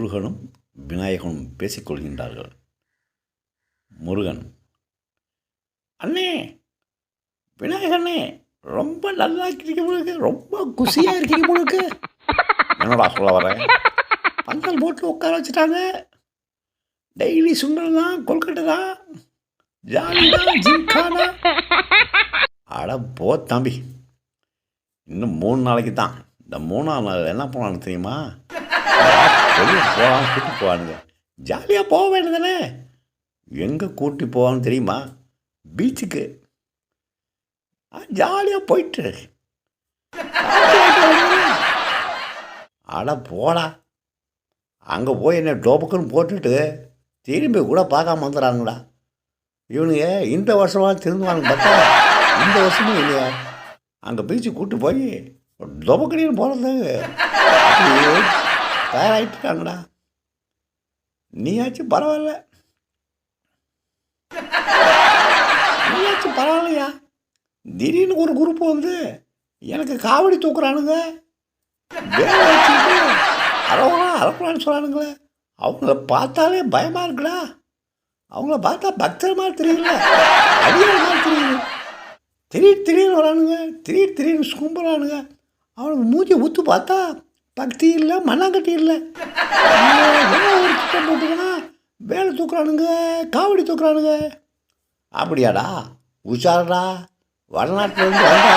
முருகனும் விநாயகனும் பேசிக்கொள்கின்றார்கள் முருகன் அண்ணே விநாயகண்ணே ரொம்ப நல்லா இருக்கீங்க உங்களுக்கு ரொம்ப குஷியாக இருக்கீங்க உங்களுக்கு என்னடா சொல்ல வரேன் பந்தல் போட்டு உட்கார வச்சுட்டாங்க. டெய்லி சுண்டல் தான் கொல்கட்டை தான் ஜாலி தான் ஜிம்கானா அட போ தம்பி இன்னும் மூணு நாளைக்கு தான். இந்த மூணாம் நாள் என்ன பண்ணான்னு தெரியுமா? வெளியே போகலாம் கூட்டி போவானுங்க. ஜாலியாக போக வேண்டியதானே எங்கே கூட்டி போவான்னு தெரியுமா? பீச்சுக்கு. ஜாலியாக போயிட்டு. அட போடா. அங்கே போய் என்ன டோப்புக்குன்னு போட்டுட்டு திரும்பி கூட பார்க்காம வந்துடுறாங்கடா இவனுங்க இந்த வருஷமாக திருந்துவாங்க பார்த்தா இந்த வருஷமும் இல்லையா? அங்கே பீச்சு கூப்பிட்டு போய் டொபக்கடின்னு போகிறது தயாராகிட்டுருக்காங்கடா நீயாச்சும் பரவாயில்ல. நீயாச்சும் பரவாயில்லையா? திடீர்னு ஒரு குரூப் வந்து எனக்கு காவடி தூக்குறானுங்க. வேலை வச்சுட்டு அறவலாம் அறப்பலான்னு சொல்கிறானுங்களே அவங்கள பார்த்தாலே பயமாக இருக்குடா. அவங்கள பார்த்தா பக்தர் மாதிரி தெரியல. அடியார் மாதிரி தெரியுது. திடீர் திடீர்னு வரானுங்க. திடீர் திடீர்னு கும்புறானுங்க அவனுக்கு மூஞ்சி ஊற்று பார்த்தா பக்தி இல்லை மண்ணாங்கட்டி இல்லை. ஏதோ ஒரு திட்டம் வேலை தூக்குறானுங்க காவடி தூக்குறானுங்க. அப்படியாடா? உஷாரடா? வடநாட்டிலேருந்து வந்தா?